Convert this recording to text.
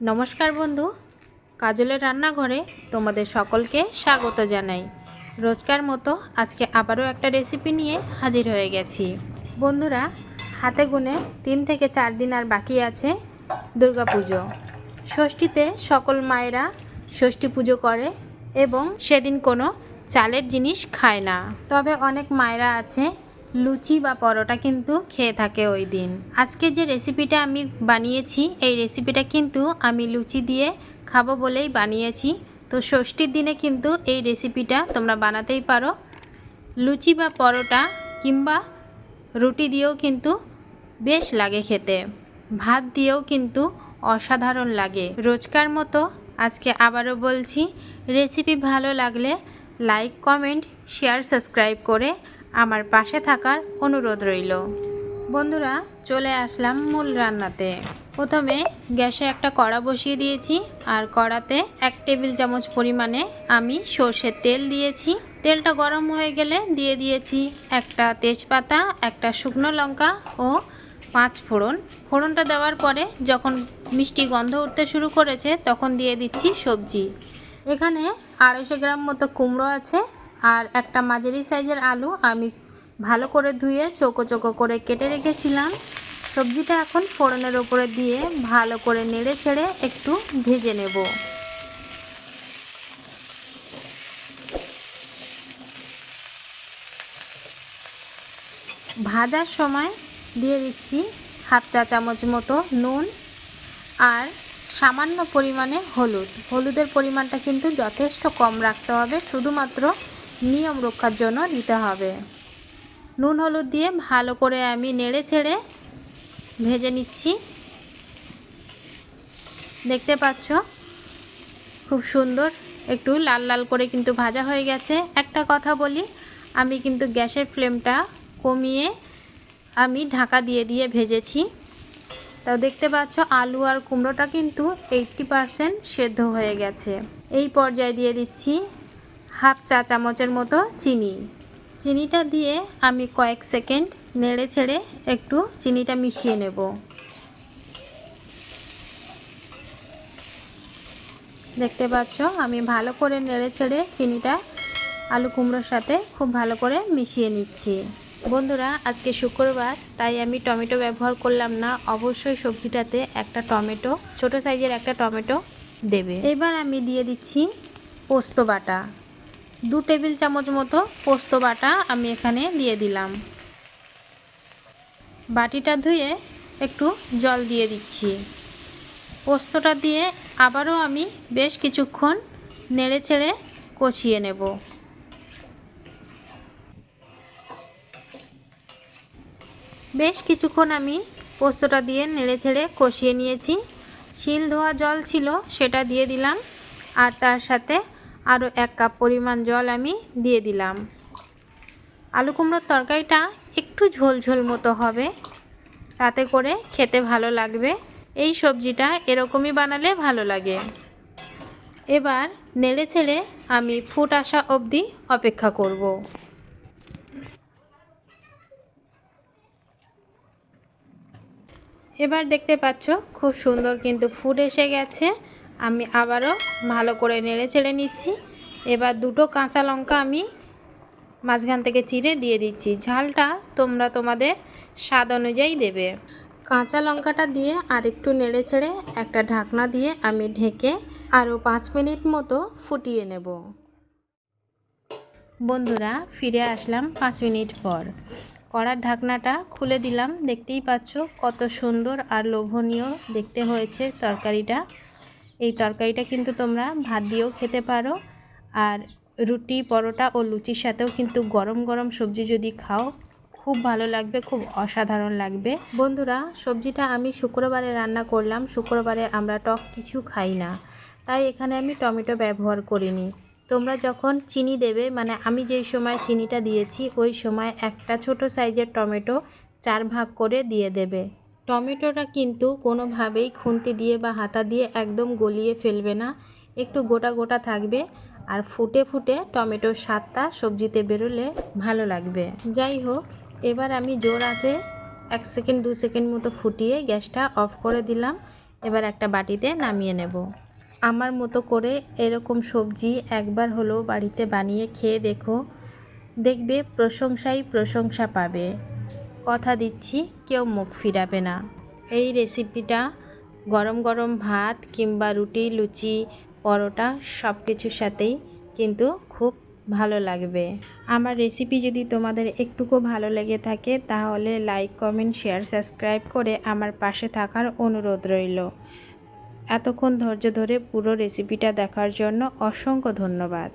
নমস্কার বন্ধু। কাজলের রান্নাঘরে তোমাদের সকলকে স্বাগত জানাই। রোজকার মতো আজকে আবারও একটা রেসিপি নিয়ে হাজির হয়ে গেছি। বন্ধুরা, হাতে গুনে তিন থেকে চার দিন আর বাকি আছে দুর্গাপুজো ষষ্ঠীতে সকল মায়েরা ষষ্ঠী পুজো করে এবং সেদিন কোনো চালের জিনিস খায় না। তবে অনেক মায়েরা আছে লুচি বা পরোটা কিন্তু খেয়ে থাকে ওই দিন। আজকে যে রেসিপিটা আমি বানিয়েছি, এই রেসিপিটা কিন্তু আমি লুচি দিয়ে খাব বলেই বানিয়েছি। তো ষষ্ঠীর দিনে কিন্তু এই রেসিপিটা তোমরা বানাতেই পারো। লুচি বা পরোটা কিংবা রুটি দিয়েও কিন্তু বেশ লাগে খেতে। ভাত দিয়েও কিন্তু অসাধারণ লাগে। রোজকার মতো আজকে আবারও বলছি রেসিপি ভালো লাগলে লাইক কমেন্ট শেয়ার সাবস্ক্রাইব করে আমার পাশে থাকার অনুরোধ রইল। বন্ধুরা, চলে আসলাম মূল রান্নাতে। প্রথমে গ্যাসে একটা কড়া বসিয়ে দিয়েছি, আর কড়াতে এক টেবিল চামচ পরিমাণে আমি সর্ষের তেল দিয়েছি। তেলটা গরম হয়ে গেলে দিয়ে দিয়েছি একটা তেজপাতা, একটা শুকনো লঙ্কা ও পাঁচ ফোড়ন। ফোড়নটা দেওয়ার পরে যখন মিষ্টি গন্ধ উঠতে শুরু করেছে, তখন দিয়ে দিচ্ছি সবজি। এখানে আড়াইশো গ্রাম মতো কুমড়ো আছে আর একটা মাঝারি সাইজের আলু আমি ভালো করে ধুয়ে চোকো চোকো করে কেটে রেখেছিলাম। সবজিটা এখন ফোড়নের ওপরে দিয়ে ভালো করে নেড়ে ছেড়ে একটু ভেজে নেব। ভাজার সময় দিয়ে দিচ্ছি হাফ চা চামচ মতো নুন আর সামান্য পরিমাণে হলুদ। হলুদের পরিমাণটা কিন্তু যথেষ্ট কম রাখতে হবে, শুধুমাত্র নিয়ম রক্ষার জন্য দিতে হবে। নুন হলুদ দিয়ে ভালো করে আমি নেড়ে ছেড়ে ভেজে নিচ্ছি। দেখতে পাচ্ছ? খুব সুন্দর। একটু লাল লাল করে কিন্তু ভাজা হয়ে গেছে। একটা কথা বলি, আমি কিন্তু গ্যাসের ফ্লেমটা কমিয়ে আমি ঢাকা দিয়ে দিয়ে ভেজেছি। তাও দেখতে পাচ্ছ, আলু আর কুমড়োটা কিন্তু এইটটি পারসেন্ট সেদ্ধ হয়ে গেছে। এই পর্যায়ে দিয়ে দিচ্ছি হাফ চা চামচের মতো চিনি। চিনিটা দিয়ে আমি কয়েক সেকেন্ড নেড়ে ছেড়ে একটু চিনিটা মিশিয়ে নেব। দেখতে পাচ্ছ, আমি ভালো করে নেড়ে ছেড়ে চিনিটা আলু কুমড়োর সাথে খুব ভালো করে মিশিয়ে নিচ্ছি। বন্ধুরা, আজকে শুক্রবার, তাই আমি টমেটো ব্যবহার করলাম না। অবশ্যই সবজিটাতে একটা টমেটো, ছোট সাইজের একটা টমেটো দেবে। এবার আমি দিয়ে দিচ্ছি পোস্ত বাটা। দু টেবিল চামচ মতো পোস্ত বাটা আমি এখানে দিয়ে দিলাম। বাটিটা ধুয়ে একটু জল দিয়ে দিচ্ছি। পোস্তটা দিয়ে আবারও আমি বেশ কিছুক্ষণ নেড়ে ছেড়ে কষিয়ে নেব। বেশ কিছুক্ষণ আমি পোস্তটা দিয়ে নেড়ে ছেড়ে কষিয়ে নিয়েছি। শিল ধোয়া জল ছিল সেটা দিয়ে দিলাম আর তার সাথে আরও এক কাপ পরিমাণ জল আমি দিয়ে দিলাম। আলু কুমড়োর তরকারিটা একটু ঝোল ঝোল মতো হবে, তাতে করে খেতে ভালো লাগবে। এই সবজিটা এরকমই বানালে ভালো লাগে। এবার নেড়ে ছেড়ে আমি ফুট আসা অবধি অপেক্ষা করব। এবার দেখতে পাচ্ছ খুব সুন্দর কিন্তু ফুড এসে গেছে। আমি আবারও ভালো করে নেড়ে ছেড়ে নিচ্ছি। এবার দুটো কাঁচা লঙ্কা আমি মাঝখান থেকে চিড়ে দিয়ে দিচ্ছি। ঝালটা তোমরা তোমাদের স্বাদ অনুযায়ী দেবে। কাঁচা লঙ্কাটা দিয়ে আর একটু নেড়ে ছেড়ে একটা ঢাকনা দিয়ে আমি ঢেকে আরও পাঁচ মিনিট মতো ফুটিয়ে নেব। বন্ধুরা, ফিরে আসলাম পাঁচ মিনিট পর। কড়ার ঢাকনাটা খুলে দিলাম। দেখতেই পাচ্ছ কত সুন্দর আর লোভনীয় দেখতে হয়েছে তরকারিটা। এই তরকারিটা কিন্তু তোমরা ভাত দিয়েও খেতে পারো। আর রুটি, পরোটা ও লুচির সাথেও কিন্তু গরম গরম সবজি যদি খাও, খুব ভালো লাগবে, খুব অসাধারণ লাগবে। বন্ধুরা, সবজিটা আমি শুক্রবারে রান্না করলাম। শুক্রবারে আমরা টক কিছু খাই না। তাই এখানে আমি টমেটো ব্যবহার করিনি। তোমরা যখন চিনি দেবে মানে আমি যেই সময় চিনিটা দিয়েছি, ওই সময় একটা ছোট সাইজের টমেটো চার ভাগ করে দিয়ে দেবে। টমেটোটা কিন্তু কোনোভাবেই খুন্তি দিয়ে বা হাতা দিয়ে একদম গলিয়ে ফেলবে না। একটু গোটা গোটা থাকবে আর ফুটে ফুটে টমেটোর স্বাদটা সবজিতে বেরোলে ভালো লাগবে। যাই হোক, এবার আমি জোর আছে এক সেকেন্ড, দু সেকেন্ড মতো ফুটিয়ে গ্যাসটা অফ করে দিলাম। এবার একটা বাটিতে নামিয়ে নেব। আমার মতো করে এরকম সবজি একবার হলেও বাড়িতে বানিয়ে খেয়ে দেখো। দেখবে প্রশংসাই প্রশংসা পাবে। কথা দিচ্ছি, কেউ মুখ ফিরাবে না। এই রেসিপিটা গরম গরম ভাত কিংবা রুটি, লুচি, পরোটা সব কিছুর সাথেই কিন্তু খুব ভালো লাগবে। আমার রেসিপি যদি তোমাদের একটুকু ভালো লেগে থাকে, তাহলে লাইক কমেন্ট শেয়ার সাবস্ক্রাইব করে আমার পাশে থাকার অনুরোধ রইল। এতক্ষণ ধৈর্য ধরে পুরো রেসিপিটা দেখার জন্য অসংখ্য ধন্যবাদ।